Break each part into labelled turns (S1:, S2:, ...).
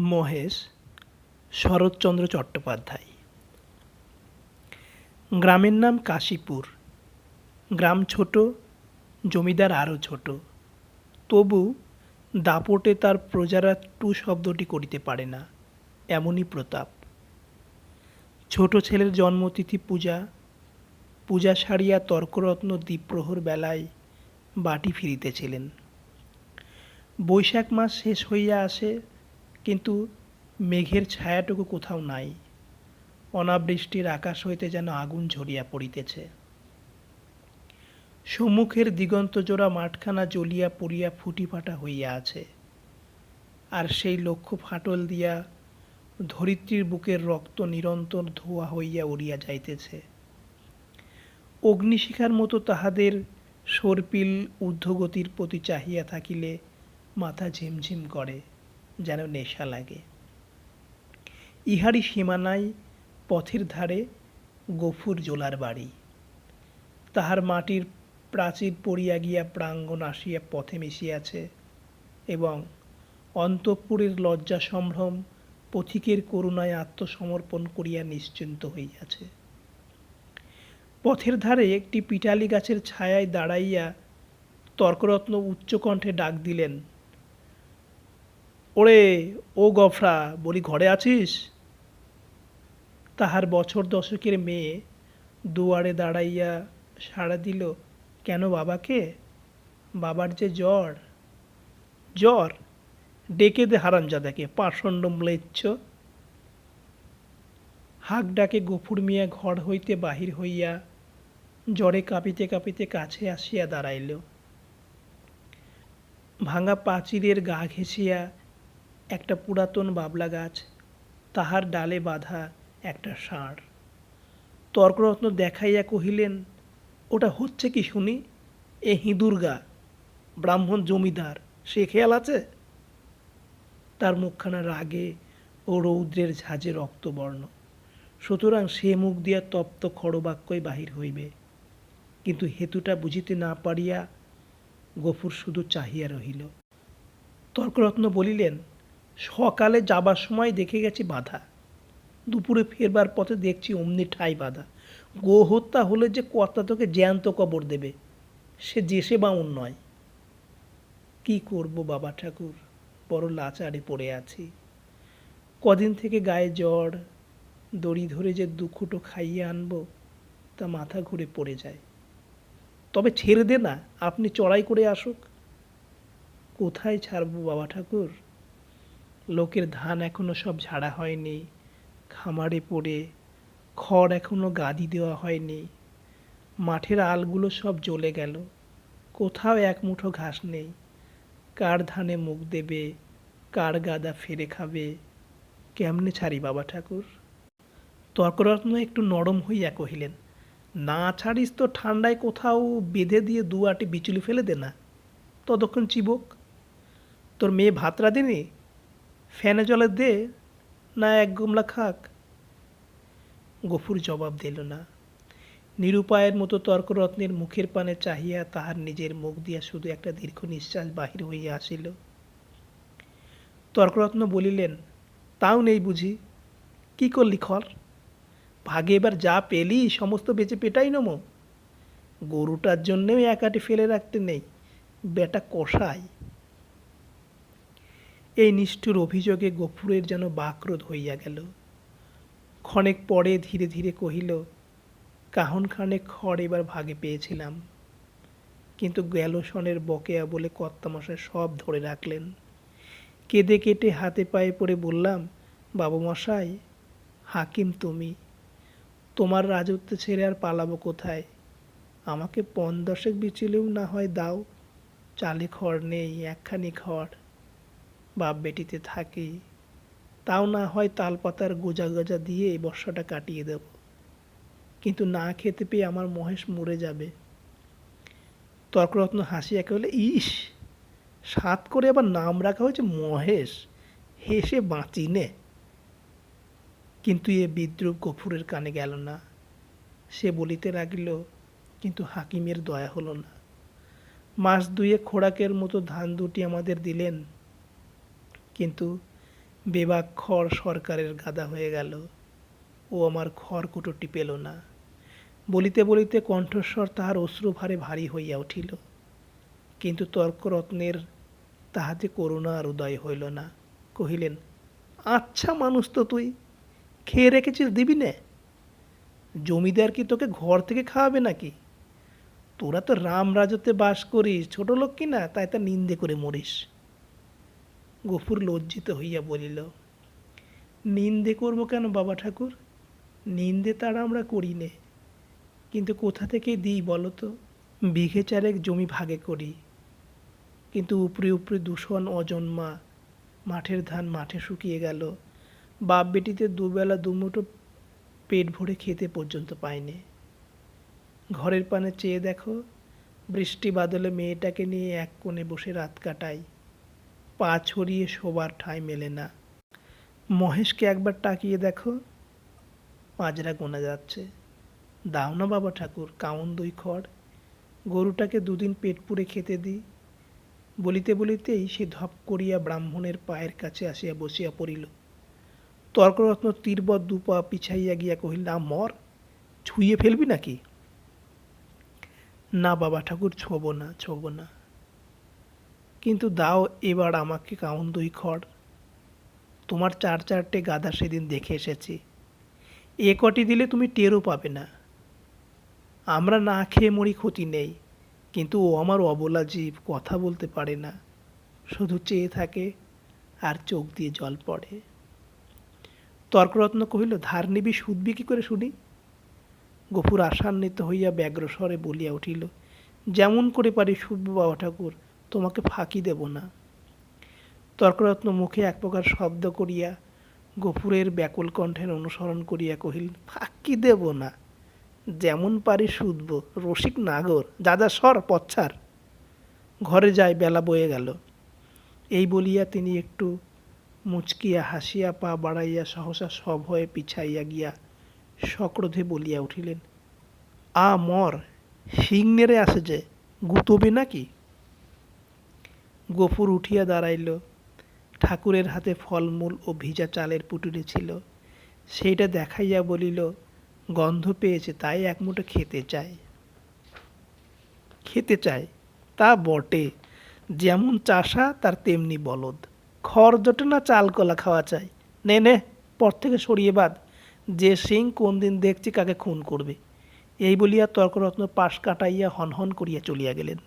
S1: মহেশ, শরৎচন্দ্র চট্টোপাধ্যায়। গ্রামের নাম কাশীপুর। গ্রাম ছোট, জমিদার আরও ছোট। তবু দাপটে তার প্রজারা টু শব্দটি করিতে পারে না, এমনই প্রতাপ। ছোট ছেলের জন্মতিথি পূজা। পূজা সারিয়া তর্করত্ন দ্বীপ্রহর বেলায় বাটি ফিরিতেছিলেন। বৈশাখ মাস শেষ হইয়া আসে কিন্তু মেঘের ছায়াটুকু কোথাও নাই। অনাবৃষ্টির আকাশ হইতে যেন আগুন ঝরিয়া পড়িতেছে। সম্মুখের দিগন্ত জোড়া মাঠখানা জ্বলিয়া পড়িয়া ফুটি ফাটা হইয়া আছে। আর সেই লক্ষ্য ফাটল দিয়া ধরিত্রীর বুকের রক্ত নিরন্তর ধোয়া হইয়া উড়িয়া যাইতেছে। অগ্নিশিখার মতো তাহাদের সর্পিল ঊর্ধ্বগতির প্রতি চাহিয়া থাকিলে মাথা ঝিমঝিম করে। যেন নেশা লাগে। ইহারই সীমানায় পথের ধারে গফুর জোলার বাড়ি। তাহার মাটির প্রাচীর পড়িয়া গিয়া প্রাঙ্গণ আসিয়া পথে মিশিয়াছে এবং অন্তঃপুরের লজ্জা সম্ভ্রম পথিকের করুণায় আত্মসমর্পণ করিয়া নিশ্চিন্ত হইয়াছে। পথের ধারে একটি পিটালি গাছের ছায়ায় দাঁড়াইয়া তর্করত্ন উচ্চকণ্ঠে ডাক দিলেন ওরে, ও গফরা, বলি ঘরে আছিস? তাহার বছর দশকের মেয়ে দুয়ারে দাঁড়াইয়া সাড়া দিল, কেন বাবাকে? বাবার যে জ্বর। জ্বর? ডেকে দে হারামজাদাকে, পাষণ্ড ম্লেচ্ছ। হাক ডাকে গফুর মিয়া ঘর হইতে বাহির হইয়া জ্বরে কাঁপিতে কাঁপিতে কাছে আসিয়া দাঁড়াইল। ভাঙা পাঁচিরের গা ঘেঁষিয়া একটা পুরাতন বাবলা গাছ, তাহার ডালে বাঁধা একটা ষাঁড়। তর্করত্ন দেখাইয়া কহিলেন, ওটা হচ্ছে কি শুনি? এ হিঁদুর্গা ব্রাহ্মণ জমিদার, সে খেয়াল আছে? তার মুখখানা রাগে ও রৌদ্রের ঝাঁজে রক্তবর্ণ। সুতরাং সে মুখ দিয়া তপ্ত খড়বাক্যই বাহির হইবে। কিন্তু হেতুটা বুঝিতে না পারিয়া গফুর শুধু চাহিয়া রহিল। তর্করত্ন বলিলেন সকালে যাবার সময় দেখে গেছি বাধা। দুপুরে ফেরবার পথে দেখছি অমনি ঠাই বাঁধা। গো হত্যা হলে যে কর্তা তোকে জ্যান্ত কবর দেবে, সে যেসে বাউন নয়। কি করব বাবা ঠাকুর? বড় লাচারে পড়ে আছি। কদিন থেকে গায়ে জ্বর, দড়ি ধরে যে দুখুটো খাইয়ে আনব, তা মাথা ঘুরে পড়ে যায়। তবে ছেড়ে দে না, আপনি চড়াই করে আসুক। কোথায় ছাড়বো বাবা ঠাকুর? লোকের ধান এখনও সব ঝাড়া হয়নি, খামারে পড়ে খড় এখনও গাদি দেওয়া হয়নি, মাঠের আলগুলো সব জ্বলে গেল, কোথাও এক মুঠো ঘাস নেই, কার ধানে মুখ দেবে, কার গাদা ফেরে খাবে, কেমনে ছাড়ি বাবা ঠাকুর? তর্করত্ন একটু নরম হইয়া কহিলেন, না ছাড়িস তো ঠান্ডায় কোথাও বেঁধে দিয়ে দু আটি বিচুলি ফেলে দে না, ততক্ষণ চিবক, তোর মেয়ে ভাত রাঁধেনি? ফ্যানে জলে দে না এক গামলা খাক। গফুর জবাব দিল না। নিরুপায়ের মতো তর্করত্নের মুখের পানে চাহিয়া তাহার নিজের মুখ দিয়া শুধু একটা দীর্ঘ নিঃশ্বাস বাহির হইয়া আসিল। তর্করত্ন বলিলেন, তাও নেই বুঝি। কি করলি খর? ভাগে এবার যা পেলি সমস্ত বেঁচে পেটাই নমো। গরুটার জন্যেও একাটি ফেলে রাখতে নেই। বেটা কষাই এই নিষ্ঠুর অভিযোগে গফুরের যেন বাকরোধ হইয়া গেল। ক্ষণেক পরে ধীরে ধীরে কহিল, কাহন খানেক খড় এবার ভাগে পেয়েছিলাম। কিন্তু গেল সনের বকেয়া বলে কর্তামশাই সব ধরে রাখলেন। কেঁদে কেটে হাতে পায়ে পড়ে বললাম বাবু মশাই হাকিম তুমি। তোমার রাজত্ব ছেড়ে আর পালাবো কোথায়? আমাকে পন দশেক বিচিলেও না হয় দাও। চালে খড় নেই, একখানি খড়। বাপ বেটিতে থাকি, তাও না হয় তালপাতার গোজা গোজা দিয়ে এই বর্ষাটা কাটিয়ে দেব। কিন্তু না খেতে পেয়ে আমার মহেশ মরে যাবে। তর্করত্ন হাসিয়া বলে, ইস, সাত করে আবার নাম রাখা হয়েছে মহেশ, হেসে বাঁচি নে। কিন্তু এ বিদ্রুপ গফুরের কানে গেল না। সে বলিতে লাগিল, কিন্তু হাকিমের দয়া হলো না। মাস দুয়ে খোরাকের মতো ধান দুটি আমাদের দিলেন কিন্তু বেবাক্ষর সরকারের গাদা হয়ে গেল। ও আমার খড়কুটোটি পেল না। বলিতে বলিতে কণ্ঠস্বর তাহার অশ্রুভারে ভারী হইয়া উঠিল। কিন্তু তর্করত্নের তাহাতে করুণা আর উদয় হইল না। কহিলেন আচ্ছা মানুষ তো তুই, খেয়ে রেখেছিস দিবি নে। জমিদার কি তোকে ঘর থেকে খাওয়াবে নাকি? তোরা তো রাম রাজত্বে বাস করিস, ছোট লোক কি না, তাই তা নিন্দে করে মরিস। গফুর লজ্জিত হইয়া বলিল, নিন্দে করব কেন বাবা ঠাকুর? নিন্দে তারা আমরা করি নে। কিন্তু কোথা থেকে দিই বলো তো? বিঘে চারেক জমি ভাগে করি। কিন্তু উপরে উপরে দূষণ অজন্মা। মাঠের ধান মাঠে শুকিয়ে গেল। বাপ বেটিতে দুবেলা দুমুঠো পেট ভরে খেতে পর্যন্ত পায়নি। ঘরের পানে চেয়ে দেখো, বৃষ্টি বাদলে মেয়েটাকে নিয়ে এক কোণে বসে রাত কাটাই পা ছড়িয়ে শোবার ঠাঁই মেলে না। মহেশকে একবার তাকিয়ে দেখো মাজরা গোনা যাচ্ছে। দাও না বাবা ঠাকুর, কাউন দুই খড়। গরুটাকে দুদিন পেট পুড়ে খেতে দিই বলিতে বলিতেই সে ধপ করিয়া ব্রাহ্মণের পায়ের কাছে আসিয়া বসিয়া পড়িল। তর্করত্ন তীরবৎ দুপা পিছাইয়া গিয়া কহিল, না, মর। ছুঁয়ে ফেলবি নাকি? না বাবা ঠাকুর, ছোব না ছোব না। কিন্তু দাও এবার আমাকে কাউন দুই খড়। তোমার চার চারটে গাদা সেদিন দেখে এসেছি। এ কটি দিলে তুমি টেরও পাবে না। আমরা না খেয়ে মরি ক্ষতি নেই, কিন্তু ও আমার অবলা জীব, কথা বলতে পারে না। শুধু চেয়ে থাকে আর চোখ দিয়ে জল পড়ে। তর্করত্ন কহিল, ধার নিবি, সুদবি কি করে শুনি? গফুর আশান্বিত হইয়া ব্যগ্রস্বরে বলিয়া উঠিল, যেমন করে পারি শুধব বাবা ঠাকুর তোমাকে ফাঁকি দেব না। তর্করত্ন মুখে এক প্রকার শব্দ করিয়া গফুরের ব্যাকুল কণ্ঠের অনুসরণ করিয়া কহিল, ফাঁকি দেব না। যেমন পারি শুধব রসিক নাগর। দাদা সর পচ্ছার ঘরে যায় বেলা বয়ে গেল। এই বলিয়া তিনি একটু মুচকিয়া হাসিয়া পা বাড়াইয়া সহসা সভয়ে পিছাইয়া গিয়া সক্রোধে বলিয়া উঠিলেন, আ মর শিং নেড়ে আসে যে, গুতবে নাকি? গফুর উঠিয়া দাঁড়াইল। ঠাকুরের হাতে ফলমূল ও ভিজা চালের পুটুরি ছিল। সেইটা দেখাইয়া বলিল, গন্ধ পেয়েছে, তাই এক মুঠো খেতে চায় খেতে চায় তা বটে। যেমন চাষা, তার তেমনি বলদ। খড় জোটে না চাল কলা খাওয়া চাই? নে নে, পর থেকে সরিয়ে বাদ। যে সিং কোন দিন দেখছি কাকে খুন করবে। এই বলিয়া তর্করত্ন পাশ কাটাইয়া হনহন করিয়া চলিয়া গেলেন।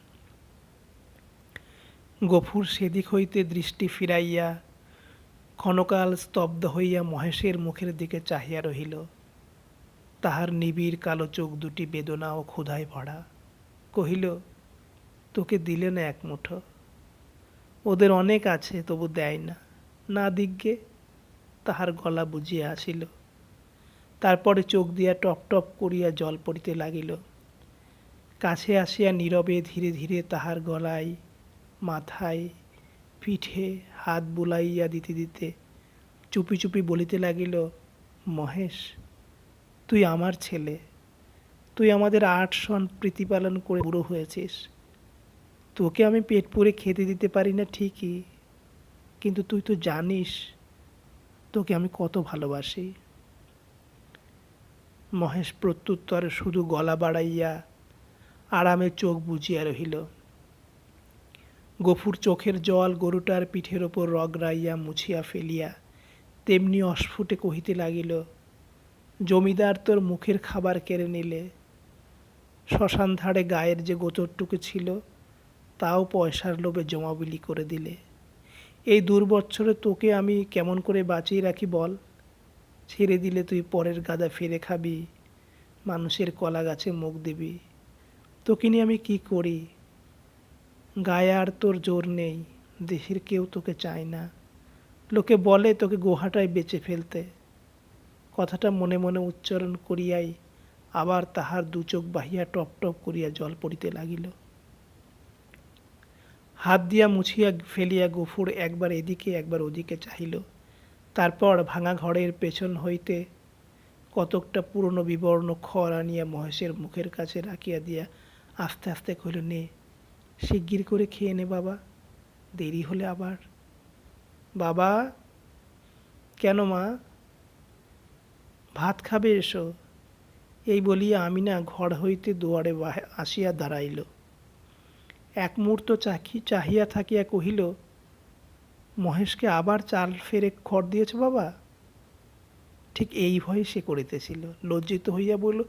S1: গফুর সেদিক হইতে দৃষ্টি ফিরাইয়া ক্ষণকাল স্তব্ধ হইয়া মহেশের মুখের দিকে চাহিয়া রহিল। তাহার নিবিড় কালো চোখ দুটি বেদনা ও ক্ষুধায় ভরা। কহিল, তোকে দিলে না এক মুঠো? ওদের অনেক আছে, তবু দেয় না। না দিগ্গে? তাহার গলা বুঝিয়া আসিল। তারপরে চোখ দিয়া টপ টপ করিয়া জল পড়িতে লাগিল। কাছে আসিয়া নীরবে ধীরে ধীরে তাহার গলায় মাথায় পিঠে হাত বুলাইয়া দিতে দিতে চুপি চুপি বলিতে লাগিল, মহেশ, তুই আমার ছেলে। তুই আমাদের আট সন প্রীতিপালন করে বুড়ো হয়েছিস। তোকে আমি পেট পুরে খেতে দিতে পারি না ঠিকই, কিন্তু তুই তো জানিস তোকে আমি কত ভালোবাসি। মহেশ প্রত্যুত্তরে শুধু গলা বাড়াইয়া আরামে চোখ বুঝিয়া রহিল গফুর চোখের জল গরুটার পিঠের ওপর রগড়াইয়া মুছিয়া ফেলিয়া তেমনি অস্ফুটে কহিতে লাগিল, জমিদার তোর মুখের খাবার কেড়ে নিলে। শ্মশান ধারে গায়ের যে গোচরটুকু ছিল, তাও পয়সার লোভে জমাবিলি করে দিলে। এই দুর্বৎসরে তোকে আমি কেমন করে বাঁচিয়ে রাখি বল। ছেড়ে দিলে তুই পরের গাদা ফিরে খাবি, মানুষের কলা গাছে মুখ দিবি। তোকে নিয়ে আমি কি করি? গায়ে আর তোর জোর নেই দেশের কেউ তোকে চায় না। লোকে বলে তোকে গোহাটায় বেঁচে ফেলতে। কথাটা মনে মনে উচ্চারণ করিয়াই আবার তাহার দু চোখ বাহিয়া টপ টপ করিয়া জল পড়িতে লাগিল। হাত দিয়া মুছিয়া ফেলিয়া গফুর একবার এদিকে, একবার ওদিকে চাহিল। তারপর ভাঙা ঘরের পেছন হইতে কতকটা পুরনো বিবর্ণ খড় আনিয়া মহেশের মুখের কাছে রাখিয়া দিয়া আস্তে আস্তে কহিল, নে শিগগির করে খেয়ে নে বাবা। দেরি হলে আবার। বাবা, কেন মা? ভাত খাবে এসো। এই বলিয়া আমিনা ঘর হইতে দুয়ারে আসিয়া দাঁড়াইল। এক মুহূর্ত চাকি চাহিয়া থাকিয়া কহিল, মহেশকে আবার চাল ফেরে খড় দিয়েছ বাবা? ঠিক এই ভয়ে সে করিতেছিল। লজ্জিত হইয়া বলল,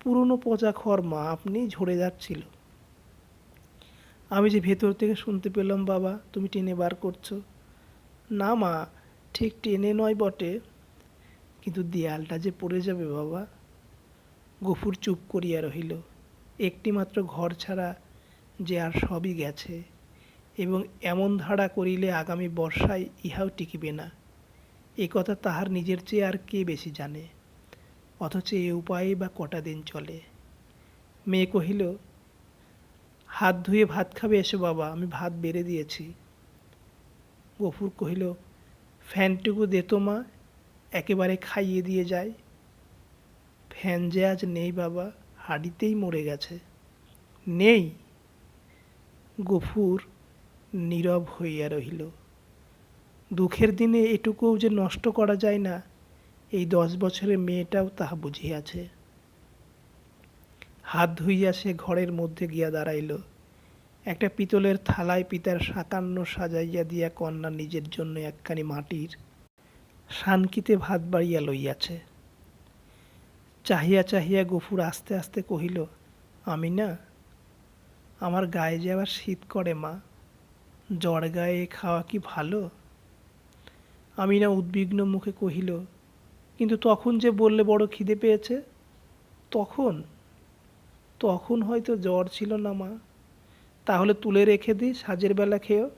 S1: পুরনো পচা খড় মা, আপনি ঝরে যাচ্ছিল। আমি যে ভেতর থেকে শুনতে পেলাম, বাবা, তুমি টেনে বার করছ। না, মা, ঠিক টেনে নয় বটে। কিন্তু দেয়ালটা যে পড়ে যাবে, বাবা। গফুর চুপ করিয়া রহিল। একটি মাত্র ঘর ছাড়া যে আর সবই গেছে, এবং এমন ধারা করিলে আগামী বর্ষায় ইহাও টিকিবে না। এ কথা তাহার নিজের চেয়ে আর কে বেশি জানে? অথচ এ উপায়ে বা কটা দিন চলে? মেয়ে কহিল হাত ধুয়ে ভাত খাবে? এসো বাবা, আমি ভাত বেড়ে দিয়েছি। গফুর কহিল, ফ্যানটুকু দে তো মা, একেবারে খাইয়ে দিয়ে যায় ফ্যান যে আজ নেই বাবা, হাড়িতেই মরে গেছে। নেই? গফুর নীরব হইয়া রহিল। দুঃখের দিনে এটুকুও যে নষ্ট করা যায় না, এই দশ বছরের মেয়েটাও তাহা বুঝিয়াছে। হাত ধুইয়া সে ঘরের মধ্যে গিয়া দাঁড়াইল। একটা পিতলের থালায় পিতার সাকান্ন সাজাইয়া দিয়া কন্যা নিজের জন্য একখানি মাটির শানকিতে ভাত বাড়িয়া লইয়াছে। চাহিয়া চাহিয়া গফুর আস্তে আস্তে কহিল আমি না আমার গায়ে যে আবার শীত করে মা, জ্বর গায়ে খাওয়া কি ভালো? আমি না উদ্বিগ্ন মুখে কহিল, কিন্তু তখন যে বললে বড় খিদে পেয়েছে, তখন? তখন হয়তো জ্বর ছিল না মা। তাহলে তুলে রেখে দিই, সাজের বেলা খেয়েও।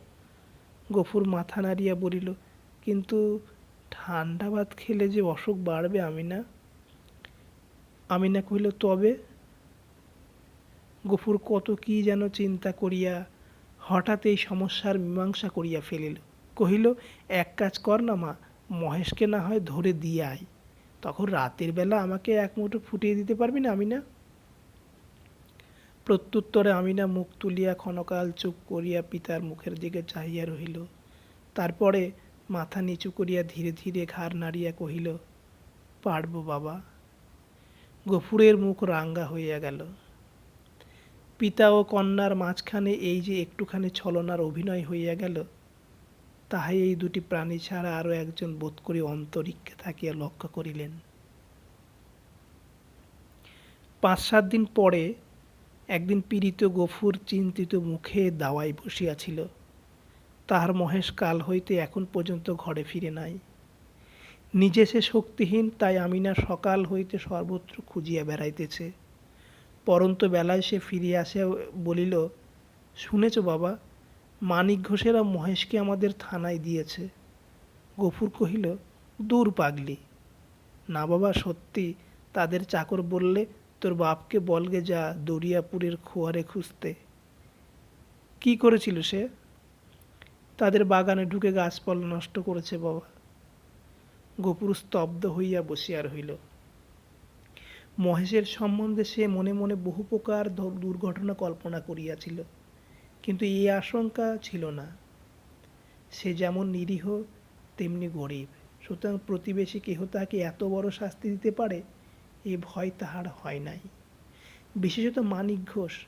S1: গফুর মাথা নাড়িয়া বলিল, কিন্তু ঠান্ডা ভাত খেলে যে অসুখ বাড়বে আমি না? আমি না কহিল, তবে? গফুর কত কি যেন চিন্তা করিয়া হঠাৎ এই সমস্যার মীমাংসা করিয়া ফেলিল। কহিল, এক কাজ কর না মা, মহেশকে না হয় ধরে দিয়ে আয়। তখন রাতের বেলা আমাকে এক মুঠো ফুটিয়ে দিতে পারবি না আমি না প্রত্যুত্তরে আমিনা মুখ তুলিয়া ক্ষণকাল চুপ করিয়া পিতার মুখের দিকে চাহিয়া রহিল। তারপরে মাথা নিচু করিয়া ধীরে ধীরে ঘাড় নাড়িয়া কহিল, পারব বাবা। গফুরের মুখ রাঙ্গা হইয়া গেল। পিতা ও কন্যার মাঝখানে এই যে একটুখানি ছলনার অভিনয় হইয়া গেল, তাহাই এই দুটি প্রাণী ছাড়া আরও একজন বোধ করি অন্তরিক্ষে থাকিয়া লক্ষ্য করিলেন। পাঁচ সাত দিন পরে একদিন পীড়িত গফুর চিন্তিত মুখে দাওয়ায় বসিয়াছিল। তাহার মহেশ কাল হইতে এখন পর্যন্ত ঘরে ফিরে নাই। নিজে সে শক্তিহীন, তাই আমিনা সকাল হইতে সর্বত্র খুঁজিয়া বেড়াইতেছে। পরন্ত বেলায় সে ফিরিয়া আসিয়া বলিল, শুনেছ বাবা, মানিক ঘোষেরা মহেশকে আমাদের থানায় দিয়েছে। গফুর কহিল, দূর পাগলি। না বাবা, সত্যি, তাদের চাকর বললে তোর বাপকে বলগে যা দরিয়াপুরের খোয়ারে খুঁজতে। কি করেছিল সে? তাদের বাগানে ঢুকে গাছপালা নষ্ট করেছে বাবা। গোপুর স্তব্ধ হইয়া বসিয়া রহিল। মহেশের সম্বন্ধে সে মনে মনে বহু প্রকার দুর্ঘটনা কল্পনা করিয়াছিল, কিন্তু এই আশঙ্কা ছিল না। সে যেমন নিরীহ, তেমনি গরিব। সুতরাং প্রতিবেশী কেহ তাকে এত বড় শাস্তি দিতে পারে? এ ভয় তাহার হয় নাই। বিশেষত মানিক ঘোষ,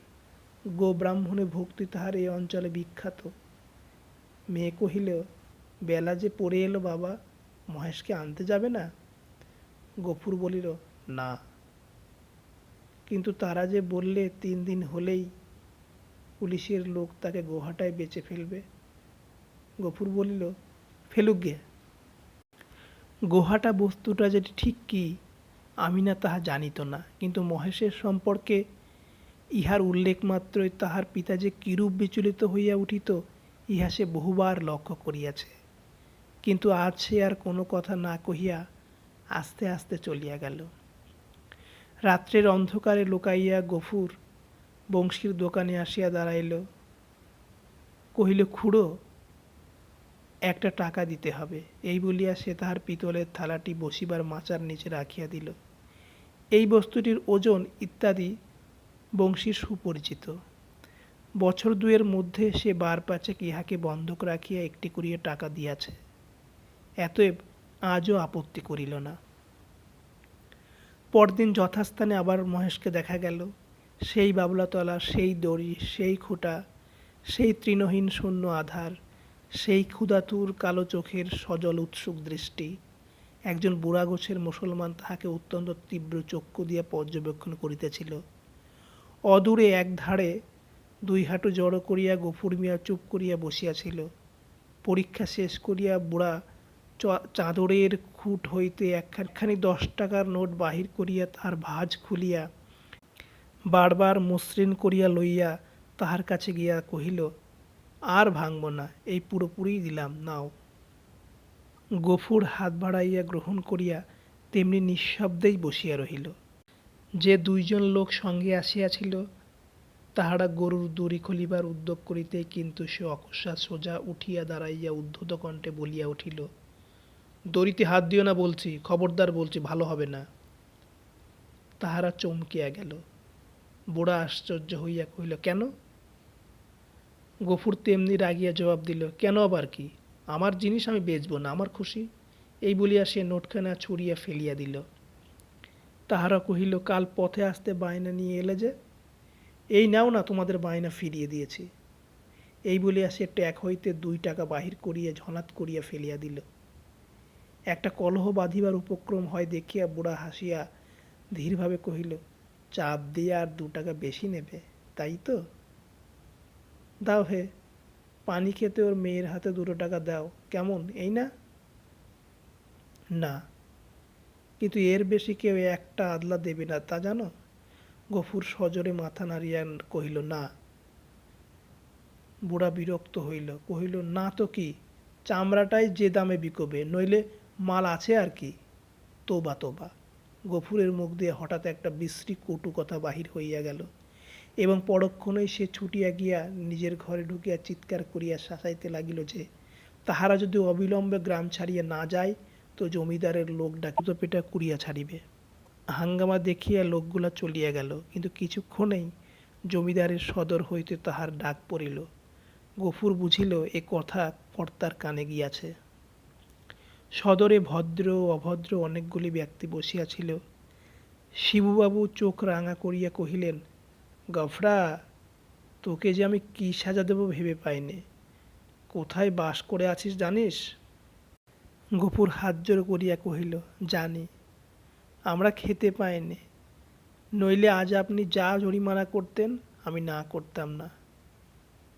S1: গো ব্রাহ্মণে ভক্তি তাহার এই অঞ্চলে বিখ্যাত। মেয়ে কহিল, বেলা যে পড়ে এলো বাবা, মহেশকে আনতে যাবে না? গফুর বলিল, না। কিন্তু তারা যে বললে, তিন দিন হলেই পুলিশের লোক তাকে গোহাটায় বেচে ফেলবে। গফুর বলিল, ফেলুক গে। গোহাটা বস্তুটা যেটি ঠিক কি? আমি না তাহা জানিত না, কিন্তু মহেশের সম্পর্কে ইহার উল্লেখ মাত্রই তাহার পিতা যে কিরূপ বিচলিত হইয়া উঠিত, ইহা সে বহুবার লক্ষ্য করিয়াছে। কিন্তু আজ সে আর কোনো কথা না কহিয়া আস্তে আস্তে চলিয়া গেল। রাত্রের অন্ধকারে লুকাইয়া গফুর বংশীর দোকানে আসিয়া দাঁড়াইল। কহিল, খুড়ো, একটা টাকা দিতে হবে। এই বলিয়া সে তাহার পিতলের থালাটি বসিবার মাচার নিচে রাখিয়া দিল। এই বস্তুটির ওজন ইত্যাদি বংশীর সুপরিচিত। বছর দুয়ের মধ্যে সে বার পাচেক ইহাকে বন্ধক রাখিয়া একটি করিয়া টাকা দিয়াছে। এতএব আজও আপত্তি করিল না। পরদিন যথাস্থানে আবার মহেশকে দেখা গেল। সেই বাবলাতলা, সেই দড়ি, সেই খুঁটা, সেই তৃণহীন শূন্য আধার, সেই ক্ষুধাতুর কালো চোখের সজল উৎসুক দৃষ্টি একজন বুড়া গোছের মুসলমান তাহাকে অত্যন্ত তীব্র চক্ষু দিয়া পর্যবেক্ষণ করিতেছিল। অদূরে এক ধারে দুই হাঁটু জড়ো করিয়া গফুর মিয়া চুপ করিয়া বসিয়াছিল। পরীক্ষা শেষ করিয়া বুড়া চাদরের খুঁট হইতে একখানি দশ টাকার নোট বাহির করিয়া তার ভাঁজ খুলিয়া বারবার মসৃণ করিয়া লইয়া তাহার কাছে গিয়া কহিল, আর ভাঙব না, এই পুরোপুরি দিলাম, নাও। গফুর হাত বাড়াইয়া গ্রহণ করিয়া তেমনি নিঃশব্দেই বসিয়া রহিল। যে দুইজন লোক সঙ্গে আসিয়াছিল, তাহারা গরুর দড়ি খুলিবার উদ্যোগ করিতে কিন্তু সে অকস্মা সোজা উঠিয়া দাঁড়াইয়া উদ্ধত কণ্ঠে বলিয়া উঠিল, দড়িতে হাত দিও না বলছি, খবরদার বলছি, ভালো হবে না। তাহারা চমকিয়া গেল। বুড়া আশ্চর্য হইয়া কহিল, কেন? গফুর তেমনি রাগিয়া জবাব দিল, কেন আবার কি? আমার জিনিস আমি বেচবো না, আমার খুশি। এই বলিয়া সে নোটখানা ছুঁড়িয়া ফেলিয়া দিল। তাহারা কহিল, কাল পথে আসতে বায়না নিয়ে এলে যে? এই নাও না, তোমাদের বায়না ফিরিয়ে দিয়েছি। এই বলিয়া সে ট্যাক হইতে দুই টাকা বাহির করিয়া ঝনাত করিয়া ফেলিয়া দিল। একটা কলহ বাঁধিবার উপক্রম হয় দেখিয়া বুড়া হাসিয়া ধীরভাবে কহিল, চাপ দিয়ে আর দু টাকা বেশি নেবে, তাই তো? দাও হে পানি খেতে ওর মেয়ের হাতে দুটো টাকা দাও। কেমন? এই না? না। কিন্তু এর বেশি কেউ একটা আদলা দেবে না, তা জানো? গফুর সজোরে মাথা নাড়িয়া কহিল, না। বুড়া বিরক্ত হইল, কহিল, না তো কি? চামড়াটাই যে দামে বিকবে, নইলে মাল আছে আর কি? তোবা তোবা। গফুরের মুখ দিয়ে হঠাৎ একটা বিশ্রী কটু কথা বাহির হইয়া গেল। এবং পরক্ষণেই সে ছুটিয়া গিয়া নিজের ঘরে ঢুকিয়া চিৎকার করিয়া শাসাইতে লাগিল যে, তাহারা যদি অবিলম্বে গ্রাম ছাড়িয়া না যায়, তো জমিদারের লোক ডাকিত পেটা কুড়িয়া ছাড়িবে। হাঙ্গামা দেখিয়া লোকগুলা চলিয়া গেল, কিন্তু কিছুক্ষণেই জমিদারের সদর হইতে তাহার ডাক পড়িল। গফুর বুঝিল, এ কথা কর্তার কানে গিয়াছে। সদরে ভদ্র ও অভদ্র অনেকগুলি ব্যক্তি বসিয়াছিল। শিবুবাবু চোখ রাঙা করিয়া কহিলেন গফরা, তোকে যে আমি কী সাজা দেবো ভেবে পাইনি। কোথায় বাস করে আছিস জানিস? গফুর হাত জোর করিয়া কহিল, জানি, আমরা খেতে পাইনি। নইলে আজ আপনি যা জরিমানা করতেন, আমি না করতাম না।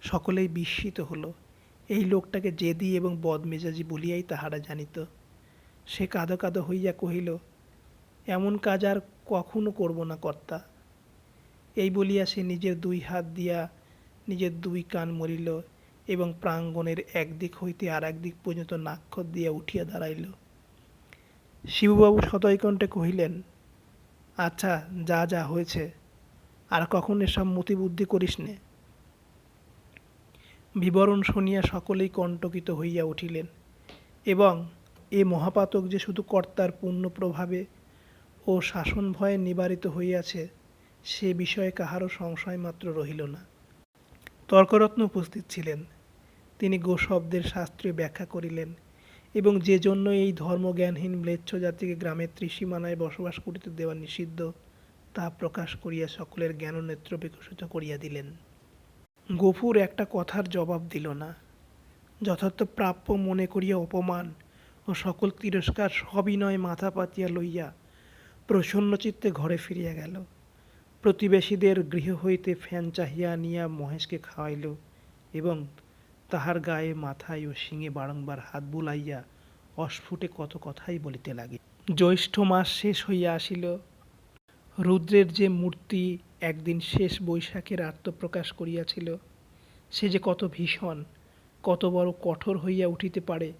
S1: সকলেই বিস্মিত হলো। এই লোকটাকে জেদি এবং বদমেজাজি বলিয়াই তাহারা জানিত। সে কাঁদো কাঁদো হইয়া কহিল, এমন কাজ আর কখনো করব না কর্তা। এই বলিয়া সে নিজের দুই হাত দিয়া নিজের দুই কান মরিল এবং প্রাঙ্গণের একদিক হইতে আর একদিক পর্যন্ত নাক্ষর দিয়া উঠিয়া দাঁড়াইল। শিববাবু সতৈকণ্ঠে কহিলেন আচ্ছা যা যা হয়েছে, আর কখন এসব মতিবুদ্ধি করিস নে বিবরণ শুনিয়া সকলেই কণ্টকিত হইয়া উঠিলেন এবং এ মহাপাতক যে শুধু কর্তার পূর্ণ প্রভাবে ও শাসন ভয়ে নিবারিত হইয়াছে সে বিষয়ে কাহারও সংশয় মাত্র রহিল না। তর্করত্ন উপস্থিত ছিলেন। তিনি গোশব্দের শাস্ত্রে ব্যাখ্যা করিলেন এবং যে জন্য এই ধর্মজ্ঞানহীন ম্লেচ্ছ জাতিকে গ্রামের ত্রিসীমানায় বসবাস করিতে দেওয়া নিষিদ্ধ, তা প্রকাশ করিয়া সকলের জ্ঞান নেত্র বিকশিত করিয়া দিলেন। গফুর একটা কথার জবাব দিল না। যথার্থ প্রাপ্য মনে করিয়া অপমান ও সকল তিরস্কার সবিনয় মাথা পাতিয়া লইয়া প্রসন্নচিত্তে ঘরে ফিরিয়া গেল। প্রতিবেশীদের গৃহ হইতে ফ্যান চাহিয়া আনিয়া মহেশকে খাওয়াইল এবং তাহার গায়ে মাথায় ও শিঙে বারংবার হাত বুলাইয়া অস্ফুটে কত কথাই বলিতে লাগে জ্যৈষ্ঠ মাস শেষ হইয়া আসিল। রুদ্রের যে মূর্তি একদিন শেষ বৈশাখের আত্মপ্রকাশ করিয়াছিল, সে যে কত ভীষণ, কত বড় কঠোর হইয়া উঠিতে পারে,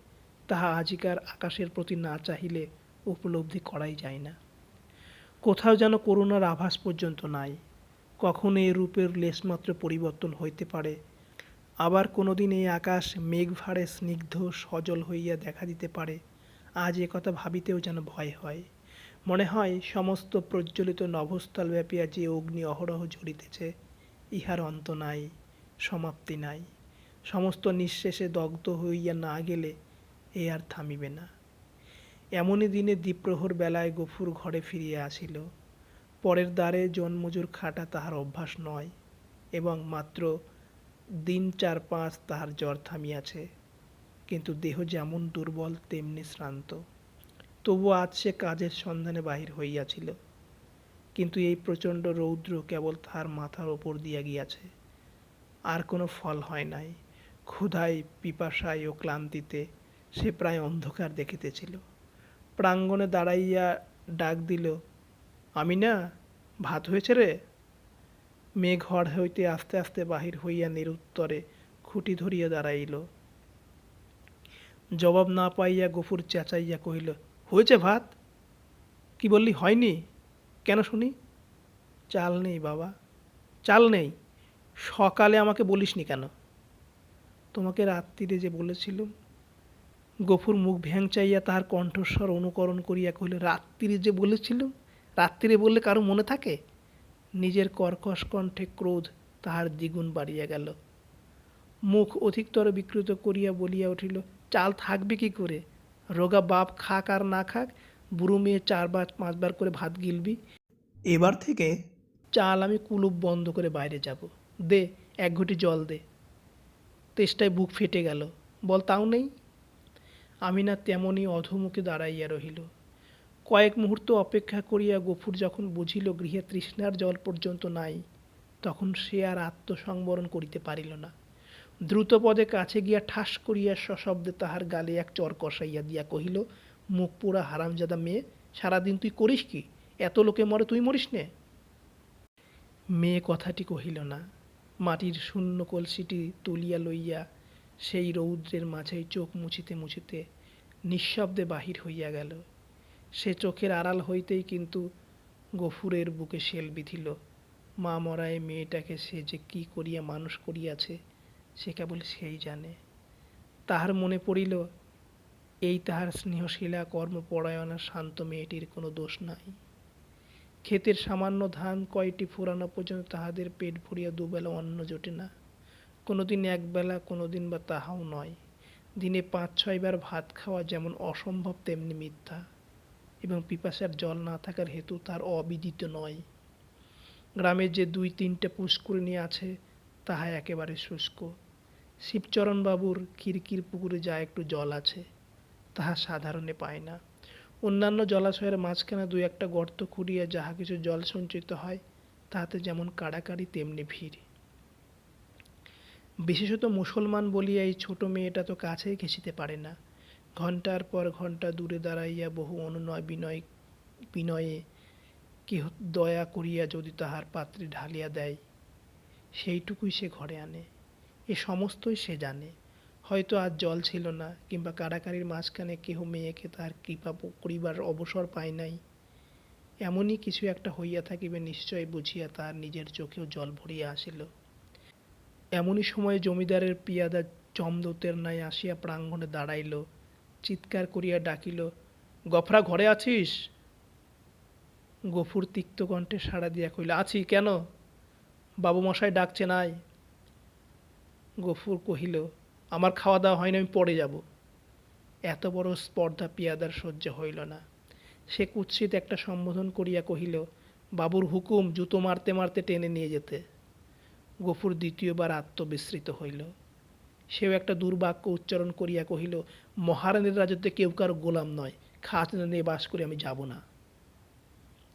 S1: তাহা আজিকার আকাশের প্রতি না চাহিলে উপলব্ধি করাই যায় না। কোথাও যেন করুণার আভাস পর্যন্ত নাই। কখন এই রূপের লেশমাত্র পরিবর্তন হইতে পারে। আবার কোনোদিন এই আকাশ মেঘ ভাড়ে স্নিগ্ধ, সজল হইয়া দেখা দিতে পারে। আজ এ কথা ভাবিতেও যেন ভয় হয়। মনে হয় সমস্ত প্রজ্বলিত নভস্থল ব্যাপিয়া যে অগ্নি অহরহ ঝরিতেছে ইহার অন্ত নাই, সমাপ্তি নাই। সমস্ত নিঃশেষে দগ্ধ হইয়া না গেলে এ আর থামিবে না। এমনই দিনে দ্বীপ্রহর বেলায় গফুর ঘরে ফিরিয়া আসিল। পরের দ্বারে জন্মজুর খাটা তাহার অভ্যাস নয় এবং মাত্র দিন চার পাঁচ তাহার জ্বর থামিয়াছে। কিন্তু দেহ যেমন দুর্বল, তেমনি শ্রান্ত। তবু আজ সে কাজের সন্ধানে বাহির হইয়াছিল। কিন্তু এই প্রচণ্ড রৌদ্র কেবল তাহার মাথার ওপর দিয়া গিয়াছে। আর কোনো ফল হয় নাই। ক্ষুধায়, পিপাসায় ও ক্লান্তিতে সে প্রায় অন্ধকার দেখিতেছিল। প্রাঙ্গণে দাঁড়াইয়া ডাক দিল আমি না ভাত হয়েছে রে? মেয়ে ঘর হইতে আস্তে আস্তে বাহির হইয়া নিরুত্তরে খুঁটি ধরিয়া দাঁড়াইল। জবাব না পাইয়া গফুর চেঁচাইয়া কহিল, হয়েছে ভাত? কি বললি, হয়নি? কেন শুনি? চাল নেই বাবা, চাল নেই, সকালে আমাকে বলিসনি কেন? তোমাকে রাত্রিরে যে বলেছিলুম গফুর মুখ ভ্যাংচাইয়া তাহার কণ্ঠস্বর অনুকরণ করিয়া কহিল রাত্রিরে যে বলেছিলুম রাত্রিরে বললে কারও মনে থাকে? নিজের কর্কশ কণ্ঠে ক্রোধ তাহার দ্বিগুণ বাড়িয়া গেল। মুখ অধিকতর বিকৃত করিয়া বলিয়া উঠিল চাল থাকবে কি করে? রোগা বাপ খাক আর না খাক বুড়ো মেয়ে চারবার পাঁচবার করে ভাত গিলবি। এবার থেকে চাল আমি কুলুপ বন্ধ করে বাইরে যাব। দে এক ঘটি জল দে। তেষ্টায় বুক ফেটে গেল। বল তাও নেই? আমি না তেমনই অধমুখে দাঁড়াইয়া রহিল। কয়েক মুহূর্ত অপেক্ষা করিয়া গফুর যখন বুঝিল গৃহে তৃষ্ণার জল পর্যন্ত নাই, তখন সে আর আত্মসংবরণ করিতে পারিল না। দ্রুত পদে কাছে গিয়া ঠাস করিয়া সশব্দে তাহার গালে এক চর কষাইয়া দিয়া কহিল, মুখ পোড়া হারামজাদা মেয়ে, সারাদিন তুই করিস কি? এত লোকে মরে তুই মরিস নে? মেয়ে কথাটি কহিল না। মাটির শূন্য কলসিটি তুলিয়া লইয়া সেই রৌদ্রের মাঝেই চোখ মুছিতে মুছিতে নিঃশব্দে বাহির হইয়া গেল। সে চোখের আড়াল হইতেই কিন্তু গফুরের বুকে শেল বিধিল। মা মরায় মেয়েটাকে সে যে কি করিয়া মানুষ করিয়াছে, সে কেবল সেই জানে। তাহার মনে পড়িল, এই তাহার স্নেহশীলা কর্মপরায়ণা শান্ত মেয়েটির কোনো দোষ নাই। ক্ষেতের সামান্য ধান কয়টি ফুরানো পর্যন্ত তাহাদের পেট ভরিয়া দুবেলা অন্ন জোটে না। কোনোদিন একবেলা, কোনোদিন বা তাহাও নয়। দিনে পাঁচ ছয়বার ভাত খাওয়া যেমন অসম্ভব, তেমনি মিথ্যা। এবং পিপাসার জল না থাকার হেতু তার অবিদিত নয়। গ্রামের যে দুই, তিনটে পুষ্করিণী আছে, তাহা একেবারে শুষ্ক। শিবচরণবাবুর কিরকির পুকুরে যা একটু জল আছে, তাহা সাধারণে পায় না। অন্যান্য জলাশয়ের মাঝখানে দুই একটা গর্ত খুঁড়িয়া যাহা কিছু জল সঞ্চিত হয়, তাহাতে যেমন কাড়াকাড়ি, তেমনি ভিড়। বিশেষত মুসলমান বলিয়া এই ছোট মেয়েটা তো কাছেই ঘেঁষিতে পারে না। ঘণ্টার পর ঘণ্টা দূরে দাঁড়াইয়া বহু অনুনয় বিনয়, বিনয়ে কেহ দয়া করিয়া যদি তাহার পাত্রে ঢালিয়া দেয়, সেইটুকুই সে ঘরে আনে। এ সমস্তই সে জানে। হয়তো আজ জল ছিল না, কিংবা কাড়াকাড়ির মাঝখানে কেহ মেয়েকে তাহার কৃপা করিবার অবসর পায় নাই। এমনই কিছু একটা হইয়া থাকিবে নিশ্চয় বুঝিয়া তার নিজের চোখেও জল ভরিয়া আসিল। এমনই সময় জমিদারের পিয়াদা চমদতের ন্যায় আসিয়া প্রাঙ্গণে দাঁড়াইল, চিৎকার করিয়া ডাকিল, গফরা, ঘরে আছিস? গফুর তিক্ত কণ্ঠে সাড়া দিয়া কইল আছি, কেন? বাবু মশাই ডাকছে নাই। গফুর কহিল, আমার খাওয়া দাওয়া হয়নি, আমি পরে যাব। এত বড় স্পর্ধা পিয়াদার সহ্য হইল না। সে কুৎসিত একটা সম্বোধন করিয়া কহিল, বাবুর হুকুম, জুতো মারতে মারতে টেনে নিয়ে যেতে। গফুর দ্বিতীয়বার আত্মবিস্মৃত হইল। সেও একটা দুর্বাক্য উচ্চারণ করিয়া কহিল, মহারানীর রাজত্বে কেউ কারও গোলাম নয় খাজনা নিয়ে বাস করে আমি যাব না।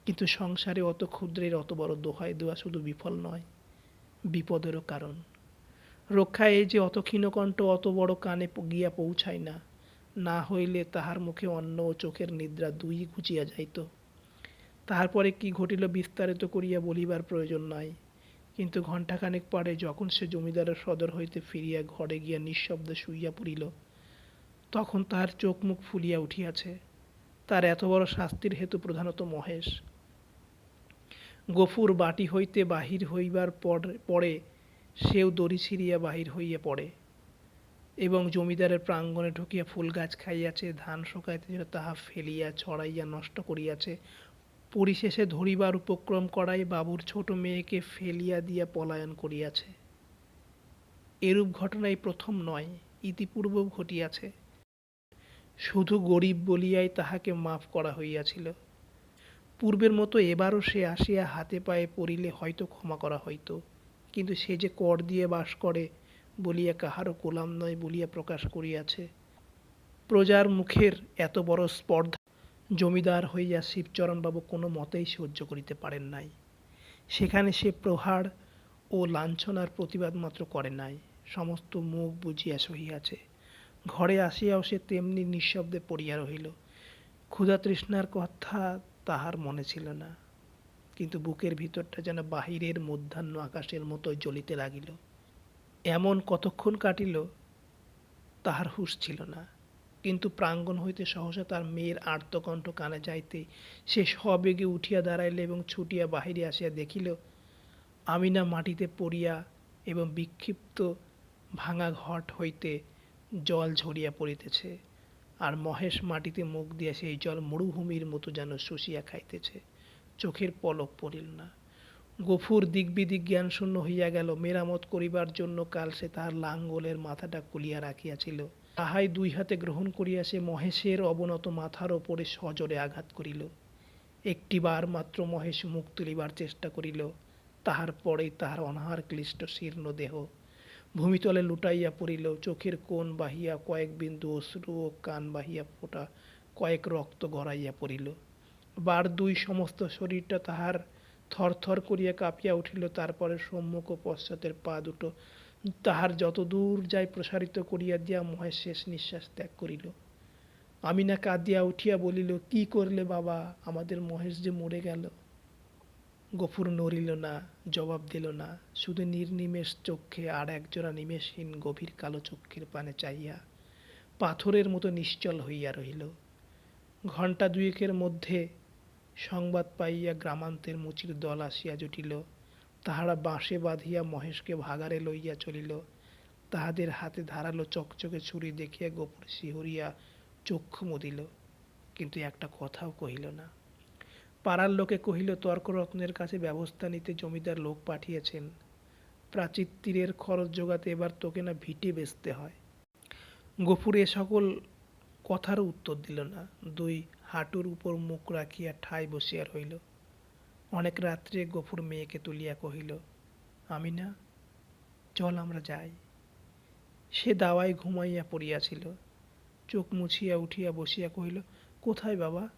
S1: কিন্তু সংসারে অত ক্ষুদ্রের অত বড় দোহাই দেওয়া শুধু বিফল নয়, বিপদেরও কারণ। রক্ষায় এই যে অত ক্ষীণকণ্ঠ অত বড় কানে গিয়া পৌঁছায় না না হইলে তাহার মুখে অন্ন ও চোখের নিদ্রা দুই ঘুচিয়া যাইত। তাহার পরে কি ঘটিল বিস্তারিত করিয়া বলিবার প্রয়োজন নাই। কিন্তু ঘণ্টাখানেক পরে যখন সে জমিদারের সদর হইতে ফিরিয়া ঘরে গিয়া নিঃশব্দে শুইয়া পড়িল, তখন তাহার চোখ মুখ ফুলিয়া উঠিয়াছে। তার এত বড় শাস্তির হেতু প্রধানত মহেশ। গফুর বাটি হইতে বাহির হইবার পর- সেও দড়ি ছিঁড়িয়া বাহির হইয়া পড়ে এবং জমিদারের প্রাঙ্গণে ঢুকিয়া ফুল গাছ খাইয়াছে, ধান শুকাইতে তাহা ফেলিয়া, ছড়াইয়া, নষ্ট করিয়াছে পরিশেষে ধরিবার উপক্রম করাই বাবুর ছোট মেয়েকে ফেলিয়া দিয়া পলায়ন করিয়াছে। এরূপ ঘটনাই প্রথম নয় ইতিপূর্ব ঘটিয়াছে। শুধু গরিব বলিয়াই তাহাকে মাফ করা হইয়াছিল। পূর্বের মতো এবারও সে আসিয়া হাতে পায়ে পড়িলে হয়তো ক্ষমা করা হইত, কিন্তু সে যে কর দিয়ে বাস করে বলিয়া কাহারও গোলাম নয় বলিয়া প্রকাশ করিয়াছে। প্রজার মুখের এত বড় স্পর্ধা জমিদার হইয়া শিবচরণবাবু কোনো মতেই সহ্য করিতে পারেন নাই। সেখানে সে প্রহার ও লাঞ্ছনার প্রতিবাদ মাত্র করে নাই। সমস্ত মুখ বুঝিয়া সহিয়াছে। ঘরে আসিয়াও সে তেমনি নিঃশব্দে পড়িয়া রহিল। ক্ষুধা তৃষ্ণার কথা তাহার মনে ছিল না, কিন্তু বুকের ভিতরটা যেন বাহিরের মধ্যাহ্ন আকাশের মতো জ্বলিতে লাগিল। এমন কতক্ষণ কাটিল তাহার হুঁশ ছিল না। কিন্তু প্রাঙ্গণ হইতে সহসা তার মেয়ের আর্তকণ্ঠ কানে যাইতে সে সবেগে উঠিয়া দাঁড়াইল এবং ছুটিয়া বাহিরে আসিয়া দেখিল, আমিনা মাটিতে পড়িয়া এবং বিক্ষিপ্ত ভাঙা ঘট হইতে জল ঝরিয়া পড়িতেছে আর মহেশ মাটিতে মুখ দিয়া সেই জল মরুভূমির মতো যেন শুষিয়া খাইতেছে। চোখের পলক পড়িল না। গফুর দিকবিদিক জ্ঞান শূন্য হইয়া গেল। মেরামত করিবার জন্য কাল সে তাহার লাঙ্গলের মাথাটা কুলিয়া রাখিয়াছিল। তাহাই দুই হাতে গ্রহণ করিয়া সে মহেশের অবনত মাথার ওপরে সজোরে আঘাত করিল। একটিবার মাত্র মহেশ মুখ তুলিবার চেষ্টা করিল, তাহার পরেই তাহার অনাহার ক্লিষ্ট শীর্ণ দেহ ভূমিতলে লুটাইয়া পড়িল। চোখের কোণ বাহিয়া কয়েক বিন্দু অশ্রু ও কান বাহিয়া ফোটা কয়েক রক্ত গড়াইয়া পড়িল। বার দুই সমস্ত শরীরটা তাহার থরথর করিয়া কাঁপিয়া উঠিল, তারপরে সম্মুখ ও পশ্চাতের পা দুটো তাহার যত দূর যায় প্রসারিত করিয়া দিয়া মহেশ শেষ নিঃশ্বাস ত্যাগ করিল। আমিনা কাঁদিয়া উঠিয়া বলিল, কি করলে বাবা? আমাদের মহেশ যে মরে গেল। গফুর নড়িল না, জবাব দিল না। শুধু নির্নিমেষ চক্ষে আর একজোড়া নিমেষহীন গভীর কালো চক্ষের পানে চাইয়া পাথরের মতো নিশ্চল হইয়া রহিল। ঘণ্টা দুয়েকের মধ্যে সংবাদ পাইয়া গ্রামান্তের মুচির দল আসিয়া জুটিল। তাহারা বাঁশে বাঁধিয়া মহেশকে ভাগারে লইয়া চলিল। তাহাদের হাতে ধারালো চকচকে ছুরি দেখিয়া গোপুর শিহরিয়া চক্ষু মুদিল। কিন্তু একটা কথাও কহিল না। পাড়ার লোকে কহিল, তর্করত্নের কাছে ব্যবস্থা নিতে জমিদার লোক পাঠিয়েছেন। প্রাচীর তীরের খরচ জোগাতে এবার তোকে না ভিটে বেচতে হয়। গফুর এ সকল কথার উত্তর দিল না। দুই হাঁটুর উপর মুখ রাখিয়া ঠাই বসিয়া রহিল অনেক রাত্রে গফুর মেয়েকে তুলিয়া কহিল আমি না চল আমরা যাই। সে দাওয়ায় ঘুমাইয়া পড়িয়াছিল। চোখ মুছিয়া উঠিয়া বসিয়া কহিল, কোথায় বাবা?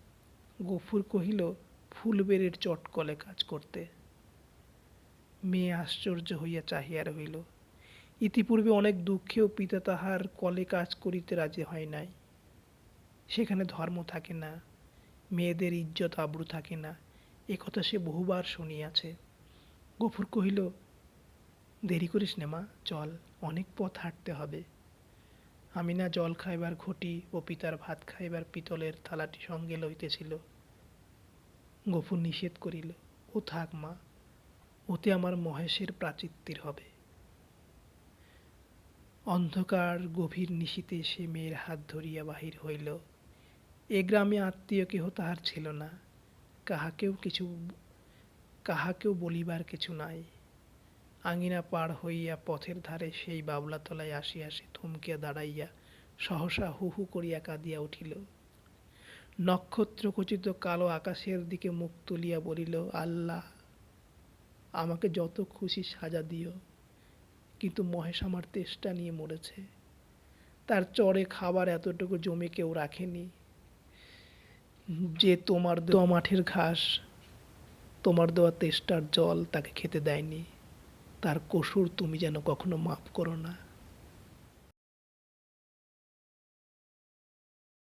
S1: গফুর কহিল, ফুলবেড়ের চটকলে কাজ করতে। মেয়ে আশ্চর্য হইয়া চাহিয়া রহিল, ইতিপূর্বে অনেক দুঃখেও পিতা তাহার কলে কাজ করিতে রাজি হয় নাই। সেখানে ধর্ম থাকে না, মেয়েদের ইজ্জত আবরু থাকে না এ কথা সে বহুবার শুনিয়াছে। গফুর কহিল, দেরি করিস নে মা, চল, অনেক পথ হাঁটতে হবে। আমি না জল খাইবার ঘটি ও পিতার ভাত খাইবার পিতলের থালাটি সঙ্গে লইতেছিল। গফুর নিষেধ করিল, ও থাক মা, ওতে আমার মহেশের প্রাচিত্তির হবে। অন্ধকার গভীর নিশীতে সে মেয়ের হাত ধরিয়া বাহির হইল। এ গ্রামে আত্মীয় কেহ তাহার ছিল না। কাহাকেও কিছু, কাহাকেও বলিবার কিছু নাই। আঙিনা পার হইয়া পথের ধারে সেই বাবলাতলায় আসিয়া সে থমকিয়া দাঁড়াইয়া সহসা হু হু করিয়া কাঁদিয়া উঠিল। নক্ষত্রখচিত কালো আকাশের দিকে মুখ তুলিয়া বলিল, আল্লাহ, আমাকে যত খুশি সাজা দিও। কিন্তু মহেশ আমার তেষ্টা নিয়ে মরেছে। তার চরে খাবার এতটুকু জমি কেউ রাখেনি। যে তোমার দেওয়া মাঠের ঘাস, তোমার দেওয়া তেষ্টার জল তাকে খেতে দেয়নি। তার কসুর তুমি যেন কখনো মাফ করো না।